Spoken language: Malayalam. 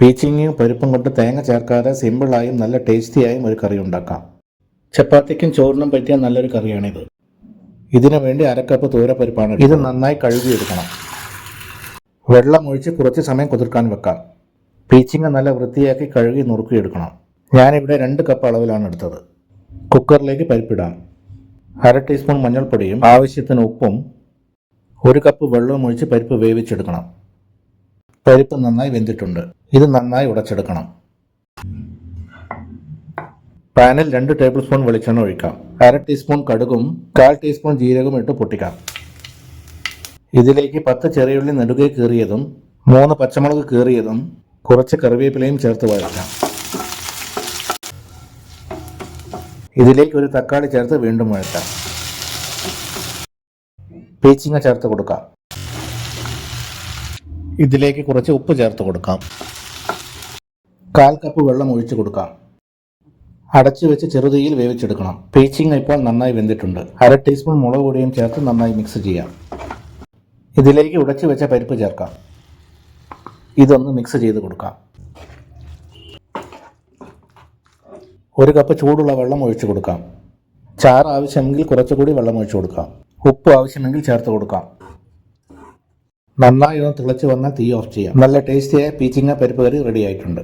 പീച്ചിങ്ങയും പരിപ്പും കൊണ്ട് തേങ്ങ ചേർക്കാതെ സിമ്പിളായും നല്ല ടേസ്റ്റിയായും ഒരു കറി ഉണ്ടാക്കാം. ചപ്പാത്തിക്കും ചോറിനും പറ്റിയ നല്ലൊരു കറിയാണിത്. ഇതിനു വേണ്ടി അരക്കപ്പ് തൂരപ്പരിപ്പാണ് ഇത് നന്നായി കഴുകിയെടുക്കണം. വെള്ളം ഒഴിച്ച് കുറച്ച് സമയം കുതിർക്കാൻ വെക്കാം. പീച്ചിങ്ങ നല്ല വൃത്തിയാക്കി കഴുകി നുറുക്കിയെടുക്കണം. ഞാനിവിടെ രണ്ട് കപ്പ് അളവിലാണ് എടുത്തത്. കുക്കറിലേക്ക് പരിപ്പിടാം. അര ടീസ്പൂൺ മഞ്ഞൾപ്പൊടിയും ആവശ്യത്തിന് ഉപ്പും ഒരു കപ്പ് വെള്ളവും ഒഴിച്ച് പരിപ്പ് വേവിച്ചെടുക്കണം. പരിപ്പ് നന്നായി വെന്തിട്ടുണ്ട്. ഇത് നന്നായി ഉടച്ചെടുക്കണം. പാനിൽ രണ്ട് ടേബിൾ സ്പൂൺ വെളിച്ചെണ്ണ ഒഴിക്കാം. അര ടീസ്പൂൺ കടുകും കാൽ ടീസ്പൂൺ ജീരകവും ഇട്ട് പൊട്ടിക്കാം. ഇതിലേക്ക് പത്ത് ചെറിയുള്ളി നെടുകെ കീറിയതും മൂന്ന് പച്ചമുളക് കീറിയതും കുറച്ച് കറിവേപ്പിലയും ചേർത്ത് വഴറ്റാം. ഇതിലേക്ക് ഒരു തക്കാളി ചേർത്ത് വീണ്ടും വഴറ്റാം. പീച്ചിങ്ങ ചേർത്ത് കൊടുക്കാം. ഇതിലേക്ക് കുറച്ച് ഉപ്പ് ചേർത്ത് കൊടുക്കാം. കാൽ കപ്പ് വെള്ളം ഒഴിച്ചു കൊടുക്കാം. അടച്ചു വെച്ച് ചെറുതീയിൽ വേവിച്ചെടുക്കണം. പീച്ചിങ് ഇപ്പോൾ നന്നായി വെന്തിട്ടുണ്ട്. അര ടീസ്പൂൺ മുളക് പൊടിയും ചേർത്ത് നന്നായി മിക്സ് ചെയ്യാം. ഇതിലേക്ക് ഉടച്ചു വെച്ച പരിപ്പ് ചേർക്കാം. ഇതൊന്ന് മിക്സ് ചെയ്ത് കൊടുക്കാം. ഒരു കപ്പ് ചൂടുള്ള വെള്ളം ഒഴിച്ചു കൊടുക്കാം. ചാറ് ആവശ്യമെങ്കിൽ കുറച്ചുകൂടി വെള്ളം ഒഴിച്ചു കൊടുക്കാം. ഉപ്പ് ആവശ്യമെങ്കിൽ ചേർത്ത് കൊടുക്കാം. നന്നായി ഒന്ന് തിളച്ച് വന്നാൽ തീ ഓഫ് ചെയ്യാം. നല്ല ടേസ്റ്റിയായ പീച്ചിങ്ങ പരിപ്പ് കറി റെഡി ആയിട്ടുണ്ട്.